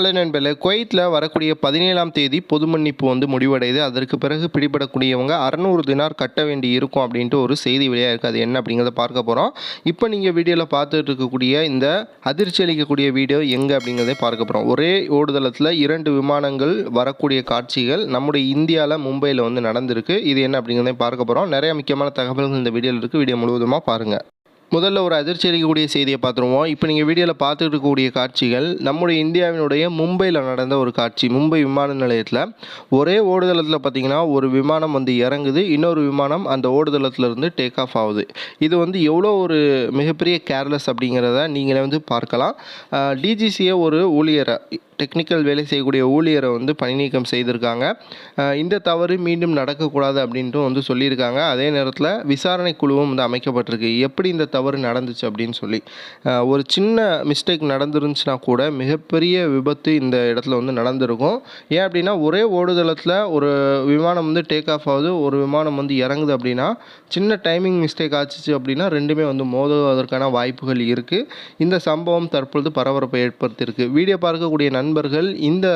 Hello நண்பர்களே குவைத்தில் வரக்கூடிய பதினேழாம் தேதி பொது மன்னிப்பு வந்து முடிவடையுது. அதற்கு பிறகு பிடிபடக்கூடியவங்க அறநூறு தினார் கட்ட வேண்டி இருக்கும் அப்படின்ட்டு ஒரு செய்தி வெளியாக இருக்குது அது என்ன அப்படிங்கிறத பார்க்க போகிறோம் இப்போ நீங்கள் வீடியோவில் பார்த்துட்டு இருக்கக்கூடிய இந்த அதிர்ச்சி அளிக்கக்கூடிய வீடியோ எங்கே அப்படிங்கிறத பார்க்க போகிறோம் ஒரே ஓடுதளத்தில் இரண்டு விமானங்கள் வரக்கூடிய காட்சிகள் நம்முடைய இந்தியாவில் மும்பையில் வந்து நடந்திருக்கு. இது என்ன அப்படிங்கிறத பார்க்க போகிறோம் நிறைய முக்கியமான தகவல்கள் இந்த வீடியோவில் இருக்குது வீடியோ முழுவதுமாக பாருங்கள் முதல்ல ஒரு அதிர்ச்சி அளிக்கக்கூடிய செய்தியை பார்த்துருவோம். இப்போ நீங்கள் வீடியோவில் பார்த்துட்டு இருக்கக்கூடிய காட்சிகள் நம்முடைய இந்தியாவினுடைய மும்பையில் நடந்த ஒரு காட்சி. மும்பை விமான நிலையத்தில் ஒரே ஓடுதளத்தில் பார்த்தீங்கன்னா ஒரு விமானம் வந்து இறங்குது. இன்னொரு விமானம் அந்த ஓடுதளத்திலிருந்து டேக் ஆஃப் ஆகுது. இது வந்து எவ்வளோ ஒரு மிகப்பெரிய கேர்லெஸ் அப்படிங்கிறத நீங்களே வந்து பார்க்கலாம். டிஜிசியை ஒரு ஊழியரை டெக்னிக்கல் வேலை செய்யக்கூடிய ஊழியரை வந்து பணி நீக்கம் செய்திருக்காங்க இந்த தவறு மீண்டும் நடக்கக்கூடாது அப்படின்ட்டு வந்து சொல்லியிருக்காங்க. அதே நேரத்தில் விசாரணை குழுவும் வந்து அமைக்கப்பட்டிருக்கு. எப்படி இந்த தவறு நடந்துச்சு அப்படின்னு சொல்லி. ஒரு சின்ன மிஸ்டேக் நடந்துருந்துச்சுன்னா கூட மிகப்பெரிய விபத்து இந்த இடத்துல வந்து நடந்திருக்கும். ஏன் அப்படின்னா ஒரே ஓடுதளத்தில் ஒரு விமானம் வந்து டேக் ஆஃப் ஆகுது ஒரு விமானம் வந்து இறங்குது அப்படின்னா சின்ன டைமிங் மிஸ்டேக் ஆச்சுச்சு அப்படின்னா ரெண்டுமே வந்து மோதுவதற்கான வாய்ப்புகள் இருக்குது இந்த சம்பவம் தற்பொழுது பரபரப்பை ஏற்படுத்தியிருக்கு. வீடியோ பார்க்கக்கூடிய நண்பர்கள் இந்த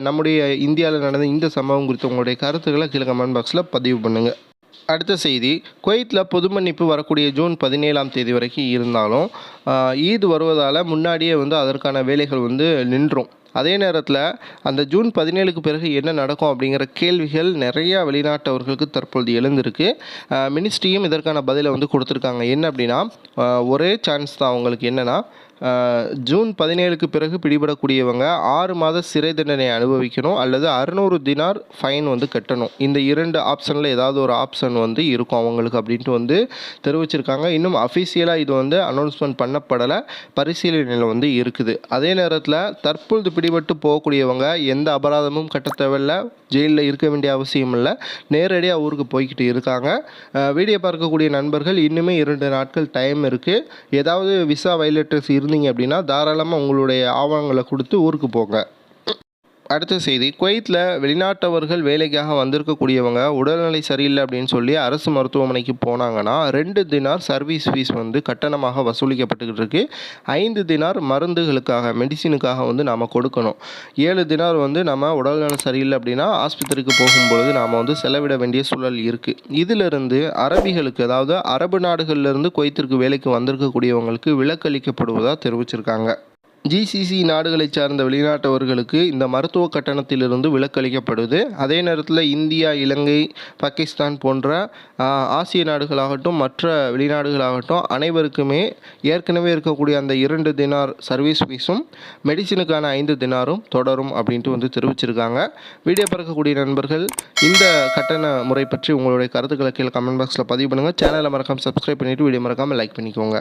நம்முடைய இந்தியாவில் நடந்த இந்த சம்பவம் குறித்து உங்களுடைய கருத்துக்களை கீழே கமெண்ட் பாக்ஸில் பதிவு பண்ணுங்கள் அடுத்த செய்தி குவைத்தில் பொது மன்னிப்பு வரக்கூடிய ஜூன் பதினேழாம் தேதி வரைக்கும் இருந்தாலும் ஈத் வருவதால் முன்னாடியே வந்து அதற்கான வேலைகள் வந்து நின்றும். அதே நேரத்தில் அந்த ஜூன் பதினேழுக்கு பிறகு என்ன நடக்கும் அப்படிங்கிற கேள்விகள் நிறையா வெளிநாட்டவர்களுக்கு தற்பொழுது எழுந்திருக்கு. மினிஸ்ட்ரியும் இதற்கான பதிலை வந்து கொடுத்துருக்காங்க. என்ன அப்படின்னா ஒரே சான்ஸ் தான் அவங்களுக்கு என்னென்னா ஜூன் பதினேழுக்கு பிறகு பிடிபடக்கூடியவங்க ஆறு மாத சிறை தண்டனை அனுபவிக்கணும் அல்லது அறுநூறு தினார் ஃபைன் வந்து கட்டணும். இந்த இரண்டு ஆப்ஷனில் ஏதாவது ஒரு ஆப்ஷன் வந்து இருக்கும் அவங்களுக்கு அப்படின்ட்டு வந்து தெரிவிச்சிருக்காங்க. இன்னும் அஃபிஷியலாக இது வந்து அனௌன்ஸ்மெண்ட் பண்ண பண்ணப்படலை பரிசீலனையில் வந்து இருக்குது. அதே நேரத்தில் தற்பொழுது பிடிபட்டு போகக்கூடியவங்க எந்த அபராதமும் கட்ட தேவையில்ல. ஜெயிலில் இருக்க வேண்டிய அவசியம் இல்லை. நேரடியாக ஊருக்கு போய்கிட்டு இருக்காங்க. வீடியோ பார்க்கக்கூடிய நண்பர்கள் இன்னுமே இரண்டு நாட்கள் டைம் இருக்குது ஏதாவது விசா வயலேட்டர்ஸ் இருந்தீங்க அப்படின்னா தாராளமாக உங்களுடைய ஆவணங்களை கொடுத்து ஊருக்கு போங்க. அடுத்த செய்தி. குவைத்தில் வெளிநாட்டவர்கள் வேலைக்காக வந்திருக்கக்கூடியவங்க உடல்நிலை சரியில்லை அப்படின்னு சொல்லி அரசு மருத்துவமனைக்கு போனாங்கன்னா ரெண்டு தினார் சர்வீஸ் ஃபீஸ் வந்து கட்டணமாக வசூலிக்கப்பட்டுக்கிட்டு இருக்கு. ஐந்து தினார் மருந்துகளுக்காக மெடிசினுக்காக வந்து நாம் கொடுக்கணும். ஏழு தினார் வந்து நம்ம உடல்நிலை சரியில்லை அப்படின்னா ஆஸ்பத்திரிக்கு போகும்பொழுது நாம் வந்து செலவிட வேண்டிய சூழல் இருக்குது இதிலிருந்து அரபிகளுக்கு அதாவது அரபு நாடுகளிலிருந்து குவைத்திற்கு வேலைக்கு வந்திருக்கக்கூடியவங்களுக்கு விலக்களிக்கப்படுவதாக தெரிவிச்சிருக்காங்க. ஜிசிசி நாடுகளை சார்ந்த வெளிநாட்டவர்களுக்கு இந்த மருத்துவ கட்டணத்திலிருந்து விலக்களிக்கப்படுது. அதே நேரத்தில் இந்தியா இலங்கை பாகிஸ்தான் போன்ற ஆசிய நாடுகளாகட்டும் மற்ற வெளிநாடுகளாகட்டும் அனைவருக்குமே ஏற்கனவே இருக்கக்கூடிய அந்த இரண்டு தினார் சர்வீஸ் ஃபீஸும் மெடிசினுக்கான ஐந்து தினாரும் தொடரும் அப்படின்ட்டு வந்து தெரிவிச்சிருக்காங்க. வீடியோ பார்க்கக்கூடிய நண்பர்கள் இந்த கட்டண முறை பற்றி உங்களுடைய கருத்துக்களை கீழே கமெண்ட் பாக்ஸில் பதிவு பண்ணுங்கள் சேனலை மறக்காமல் சப்ஸ்கிரைப் பண்ணிவிட்டு வீடியோ மறக்காமல் லைக் பண்ணிக்கோங்க.